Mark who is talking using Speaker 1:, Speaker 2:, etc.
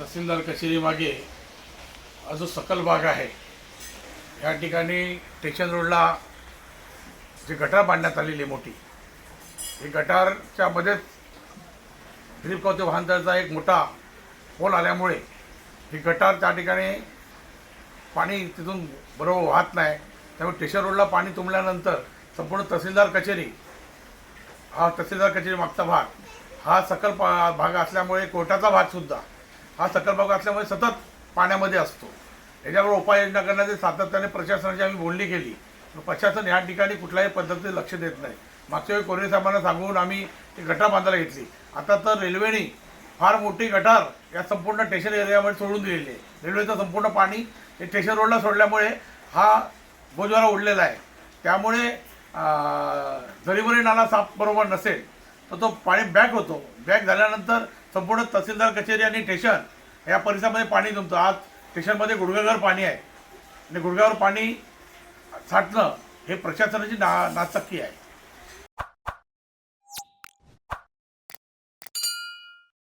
Speaker 1: तहसीलदार कचेरीमागे हा जो सकल भाग आहे या ठिकाणी स्टेशन रोडला जी गटार बांधण्यात आलेली आहे मोठी ही गटारच्या मध्येच दिलीप कवते वाहनतळाचा एक मोठा पोल आल्यामुळे ही गटार त्या ठिकाणी पाणी तिथून बरोबर वाहत नाही. त्यामुळे स्टेशन रोडला पाणी तुंबल्यानंतर संपूर्ण तहसीलदार कचेरी हा तहसीलदार कचेरी मागचा भाग हा सकल पा भाग असल्यामुळे कोर्टाचा भागसुद्धा हा सकलभाग असल्यामुळे सतत पाण्यामध्ये असतो. याच्यावर उपाययोजना करण्याचे सातत्याने प्रशासनाची आम्ही बोलणी केली. प्रशासन या ठिकाणी कुठल्याही पद्धतीने लक्ष देत नाही. मागच्या वेळी कोरेगाव साहेबांना सांगून आम्ही ती गटार बांधायला घेतली. आता तर रेल्वेने फार मोठी गटार या संपूर्ण स्टेशन एरियामध्ये सोडून दिलेली आहे. रेल्वेचं संपूर्ण पाणी हे स्टेशन रोडला सोडल्यामुळे हा बोजवारा उडलेला आहे. त्यामुळे अं, नाला साफ बरोबर नसेल तर तो पाणी बॅक होतो. बॅक झाल्यानंतर संपूर्ण तहसीलदार कचेरी आणि स्टेशन या परिसरामध्ये पाणी जमतं. आज स्टेशनमध्ये गुडघ्यावर पाणी आहे. आणि गुडघ्यावर पाणी साठणं हे प्रशासनाची ना नाचक्की आहे.